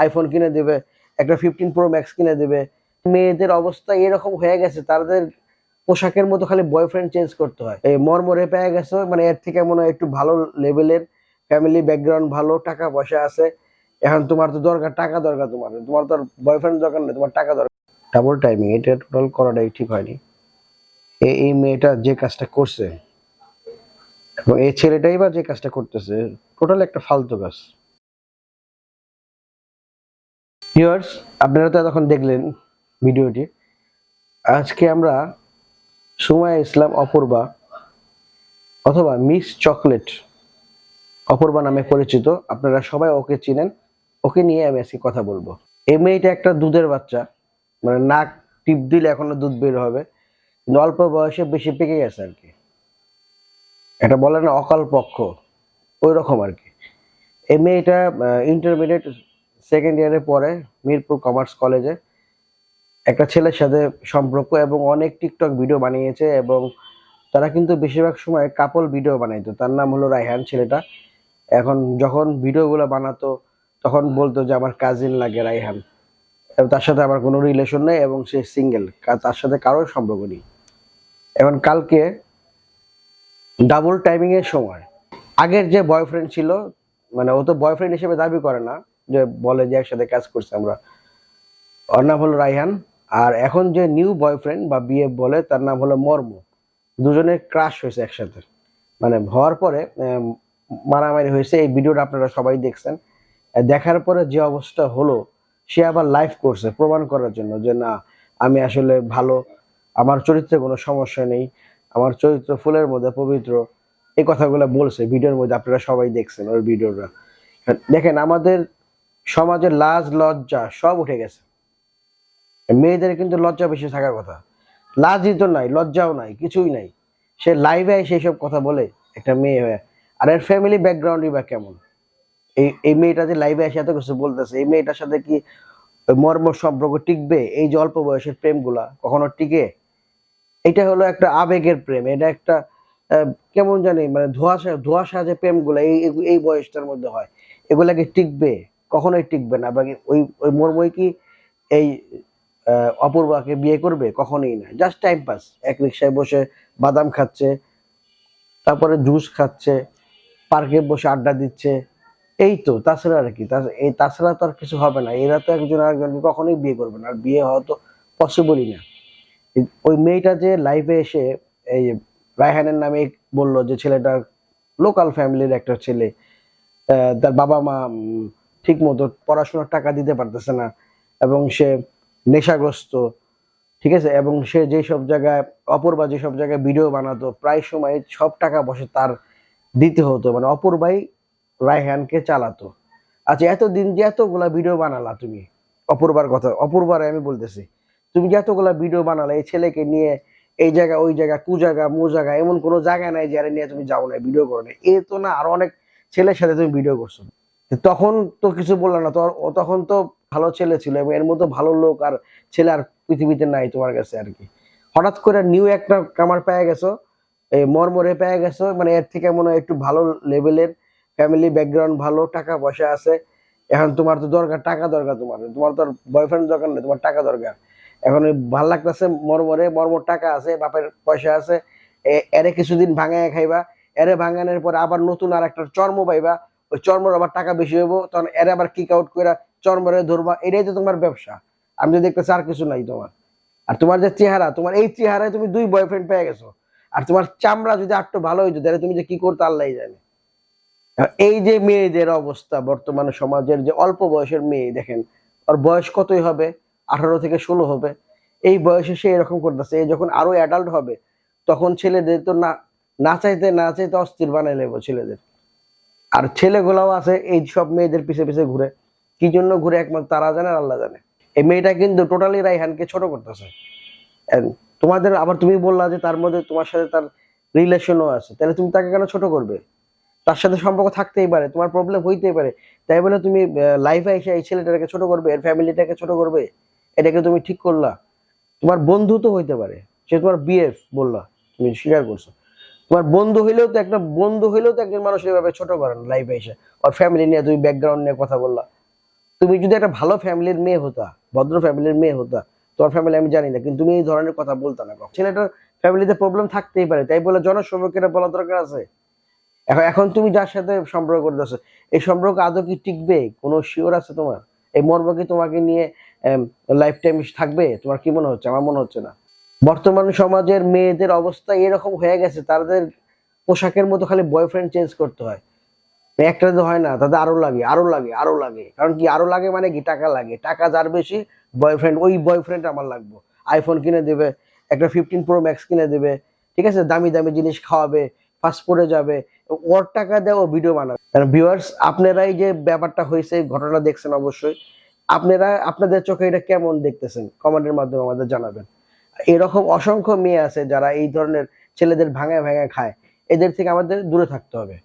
IPhone কিনে দেবে, একটা ফিফটিন প্রো ম্যাক্স কিনে দেবে। মেয়েদের অবস্থা এরকম হয়ে গেছে, তাদের পোশাকের মতো খালি বয়ফ্রেন্ড চেঞ্জ করতে হয়। এই মরমরে পেয়ে গেছে মানে এর থেকে মনে হয় একটু ভালো লেভেলের ফ্যামিলি ব্যাকগ্রাউন্ড ভালো, টাকা পয়সা আছে। এখন তোমার তো দরকার, টাকা দরকার তোমার। তোমার তো বয়ফ্রেন্ড দরকার নেই, তোমার টাকা দরকার। ডাবল টাইমিং এটা টোটাল করাটাই ঠিক হয়নি। এই মেয়েটা যে কাজটা করছে, এবং এই ছেলেটাই বা যে কাজটা করতেছে টোটাল একটা ফালতু কাজ। ভিউয়ার্স আপনারা তো এতক্ষণ দেখলেন ভিডিওটি। আজকে আমরা সুমায়া ইসলাম অপূর্বা অথবা মিস চকলেট অপূর্বা নামে পরিচিত। আপনারা সবাই ওকে চিনেন। ওকে নিয়ে আমি আজকে কথা বলব। এই মেয়েটা একটা দুধের বাচ্চা। মানে নাক টিপ দিলে এখনও দুধ বের হবে। কিন্তু অল্প বয়সে বেশি পেকে গেছে আর কি। এটা বলে না, অকাল পক্ষ। ওই রকম আর কি। এই মেয়েটা ইন্টারমিডিয়েট সেকেন্ড ইয়ারে পরে মিরপুর কমার্স কলেজে একটা ছেলের সাথে সম্পর্ক এবং অনেক টিকটক ভিডিও বানিয়েছে এবং তারা কিন্তু বেশিরভাগ সময় কাপল ভিডিও বানাইতো। তার নাম হলো রায়হান ছেলেটা। এখন যখন ভিডিওগুলো বানাতো, তখন বলতো যে, আমার কাজিন লাগে রায়হান। এবং তার সাথে আমার কোনো রিলেশন নেই এবং সে সিঙ্গেল তার সাথে কারোর সম্পর্ক নেই। এখন কালকে ডাবল টাইমিংয়ের সময় আগের যে বয়ফ্রেন্ড ছিল মানে ও তো বয়ফ্রেন্ড হিসেবে দাবি করে না যে বলে যে একসাথে কাজ করছি আমরা। ওর নাম হলো রাইহান আর এখন যে নিউ বয়ফ্রেন্ড বা বিয়ে বলে তার নাম হলো মর্ম। দুজনের ক্রাশ হয়েছে একসাথে। মানে হওয়ার পরে মারামারি হয়েছে। এই ভিডিওটা আপনারা সবাই দেখছেন। দেখার পরে যে অবস্থা হলো, সে আবার লাইভ করছে প্রমাণ করার জন্য যে না, আমি আসলে ভালো, আমার চরিত্রে কোনো সমস্যা নেই, আমার চরিত্র ফুলের মধ্যে পবিত্র। এই কথাগুলো বলছে ভিডিওর মধ্যে আপনারা সবাই দেখছেন ওর ভিডিওটা দেখেন, আমাদের সমাজের লাজ, লজ্জা সব উঠে গেছে। মেয়েদের কিন্তু লজ্জা বেশি থাকার কথা। লাজই তো নাই, লজ্জাও নাই, কিছুই নাই। সে লাইভে সেই সব কথা বলে একটা মেয়ে হয়ে। আর এর ফ্যামিলি ব্যাকগ্রাউন্ডই বা কেমন? এই এই মেয়েটা যে লাইভে এসে এত কিছু বলতেছে, এই মেয়েটার সাথে কি মর্ম সম্পর্ক টিকবে? এই যে অল্প বয়সের প্রেমগুলা কখনো টিকে? এটা হলো একটা আবেগের প্রেম, এটা একটা কেমন জানি মানে ধোয়াশা ধোয়াশা যে প্রেমগুলো এই, এই- বয়সটার মধ্যে হয়, এগুলা কি টিকবে? কখনোই টিকবে না বা কি ওই ওই মর্মই কি এই অপূর্বাকে বিয়ে করবে? কখনোই না। জাস্ট টাইম পাস এক রিক্সায় বসে বাদাম খাচ্ছে, তারপরে জুস খাচ্ছে, পার্কে বসে আড্ডা দিচ্ছে। এই তো, তাছাড়া আর কি? এই তাছাড়া তো আর কিছু হবে না। এরা তো একজন আরেকজনকে কখনোই বিয়ে করবে না। আর বিয়ে হওয়া তো পসিবলই না। ওই মেয়েটা যে লাইফে এসে এই রায়হানের নামে বলল যে ছেলেটা লোকাল ফ্যামিলির একটা ছেলে তার বাবা মা ঠিক মতো পড়াশোনার টাকা দিতে পারতেছে না এবং সে নেশাগ্রস্ত, ঠিক আছে? এবং সে যেসব জায়গায়, অপূর্বা যেসব জায়গায় ভিডিও বানাতো, প্রায় সময় সব টাকা বসে তার দিতে হতো। মানে অপূর্বাই রায়হানকে চালাতো। আচ্ছা এতদিন যে এতগুলা ভিডিও বানালা তুমি? অপূর্বার কথা, অপূর্বার আমি বলতেছি, তুমি যে এতগুলা ভিডিও বানালা, এই ছেলেকে নিয়ে এই জায়গা, ওই জায়গা, কু জায়গা, মু জায়গা, এমন কোনো জায়গা নাই যারা নিয়ে তুমি যাও না ভিডিও করো না এ তো না, আরও অনেক ছেলের সাথে তুমি ভিডিও করছ। তখন তো কিছু বলল না ও তখন তো ভালো ছেলে ছিল এবং এর মতো ভালো লোক আর ছেলে আর পৃথিবীতে নাই তোমার কাছে আর কি। হঠাৎ করে নিউ একটা কামার পেয়ে গেছো, এই মরমরে পেয়ে গেছো মানে এর থেকে মনে হয় একটু ভালো লেভেলের ফ্যামিলি ব্যাকগ্রাউন্ড ভালো টাকা পয়সা আছে। এখন তোমার তো দরকার, টাকা দরকার তোমার। তোমার তো বয়ফ্রেন্ড দরকার নেই, তোমার টাকা দরকার। এখন ভালো লাগতেছে মরমরে মরমর টাকা আছে, বাপের পয়সা আছে এরে কিছুদিন ভাঙায় খাইবা, এরে ভাঙানোর পর আবার নতুন আর একটা চর্ম পাইবা ওই চর্মর আবার টাকা বেশি হইব, তখন এরে আবার কিক আউট করে চর্মরে ধরবা, এটাই তো তোমার ব্যবসা। আমি তো দেখতেছি আর কিছু নাই তোমার। আর তোমার যে চেহারা, তোমার এই চেহারায় তুমি দুই বয়ফ্রেন্ড পেয়ে গেছো। আর তোমার চামড়া যদি একটু ভালো হইতো, তাহলে তুমি যে কি করতে আল্লাহ জানে। এই যে মেয়েদের অবস্থা, বর্তমানে সমাজের যে অল্প বয়সের মেয়ে, দেখেন, ওর বয়স কতই হবে? আঠারো থেকে ষোলো হবে। এই বয়সে সে এরকম করতেছে যখন আরও অ্যাডাল্ট হবে, তখন ছেলেদের তো না না চাইতে না চাইতে অস্থির বানাই লেবো ছেলেদের। আর ছেলেগুলাও আছে, এই সব মেয়েদের পিছে পিছে ঘুরে। কি জন্য ঘুরে একমাত্র তারা জানে আর আল্লাহ জানে? এই মেয়েটা কিন্তু টোটালি রাইহানকে ছোট করতেছে। তোমাদের, আবার তুমি বললা যে তার মধ্যে তোমার সাথে তার রিলেশনও আছে। তাহলে তুমি তাকে কেন ছোট করবে? তার সাথে সম্পর্ক থাকতেই পারে, তোমার প্রবলেম হইতেই পারে। তাই বলে তুমি লাইফে এসে এই ছেলেটাকে ছোট করবে, এর ফ্যামিলিটাকে ছোট করবে? এটাকে তুমি ঠিক করলা। তোমার বন্ধু তো হইতে পারে। সে তোমার বিএফ বললা, তুমি স্বীকার করছ। তোমার বন্ধু হইলেও তো একটা বন্ধু হইলেও তো একজন মানুষ এভাবে ছোট করেন লাইফে এসে। ওর ফ্যামিলি নিয়ে তুমি ব্যাকগ্রাউন্ড নিয়ে কথা বললা। তুমি যদি একটা ভালো ফ্যামিলির মেয়ে হতা, ভদ্র ফ্যামিলির মেয়ে হতা, তোমার ফ্যামিলি আমি জানি না, কিন্তু তুমি এই ধরনের কথা বলতে না। ছেলেটার ফ্যামিলিতে প্রবলেম থাকতেই পারে, তাই বলে জনসম্মুখে বলা দরকার আছে। এখন এখন তুমি যার সাথে সম্পর্ক করতেছো, এই সম্পর্ক আদৌ কি টিকবে? কোনো শিওর আছে তোমার? এই মর্ম কি তোমাকে নিয়ে লাইফ টাইম থাকবে? তোমার কি মনে হচ্ছে? আমার মনে হচ্ছে না। বর্তমান সমাজের মেয়েদের অবস্থা এরকম হয়ে গেছে, তাদের পোশাকের মতো খালি বয়ফ্রেন্ড চেঞ্জ করতে হয়। একটা তো হয় না, তাদের আরও লাগে আরও লাগে আরও লাগে। কারণ কি, আরও লাগে মানে কি? টাকা লাগে। টাকা যার বেশি বয়ফ্রেন্ড ওই বয়ফ্রেন্ড আমার লাগবে। আইফোন কিনে দেবে, একটা ফিফটিন প্রো ম্যাক্স কিনে দেবে, ঠিক আছে? দামি দামি জিনিস খাওয়াবে পাসপোর্টে যাবে, ওর টাকা দেয় ও ভিডিও বানাবে। কারণ ভিউয়ার্স আপনারা এই যে ব্যাপারটা হয়েছে ঘটনা দেখছেন অবশ্যই। আপনারা, আপনাদের চোখে এটা কেমন দেখতেছেন? কমেন্টের মাধ্যমে আমাদের জানাবেন। এরকম অসংখ্য মেয়ে আছে যারা এই ধরনের ছেলেদের ভাঙায় ভাঙায় খায়। এদের থেকে আমাদের দূরে থাকতে হবে।